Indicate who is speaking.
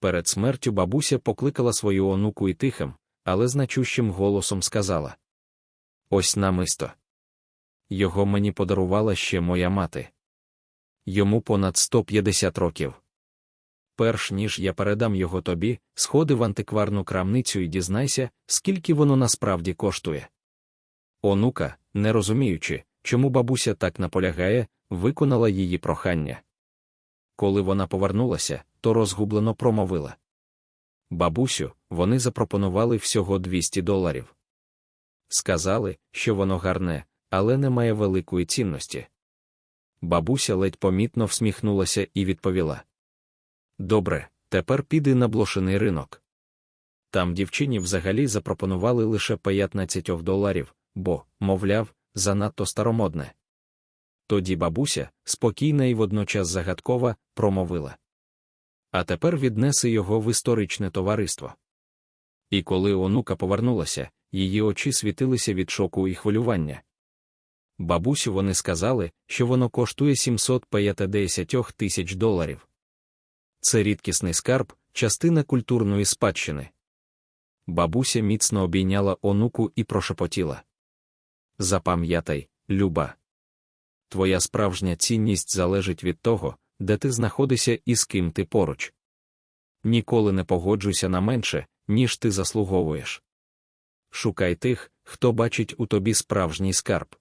Speaker 1: Перед смертю бабуся покликала свою онуку і тихим, але значущим голосом сказала: Ось намисто. Його мені подарувала ще моя мати. Йому понад 150 років. Перш ніж я передам його тобі, сходи в антикварну крамницю і дізнайся, скільки воно насправді коштує. Онука, не розуміючи, чому бабуся так наполягає, виконала її прохання. Коли вона повернулася, то розгублено промовила. Бабусю, вони запропонували всього 200 доларів. Сказали, що воно гарне, але не має великої цінності. Бабуся ледь помітно всміхнулася і відповіла: Добре, тепер піди на блошиний ринок. Там дівчині взагалі запропонували лише 15 доларів, бо, мовляв, занадто старомодне. Тоді бабуся, спокійна і водночас загадкова, промовила. А тепер віднеси його в історичне товариство. І коли онука повернулася, її очі світилися від шоку і хвилювання. Бабусю вони сказали, що воно коштує 750 тисяч доларів. Це рідкісний скарб, частина культурної спадщини. Бабуся міцно обійняла онуку і прошепотіла. Запам'ятай, люба. Твоя справжня цінність залежить від того, де ти знаходишся і з ким ти поруч. Ніколи не погоджуйся на менше, ніж ти заслуговуєш. Шукай тих, хто бачить у тобі справжній скарб.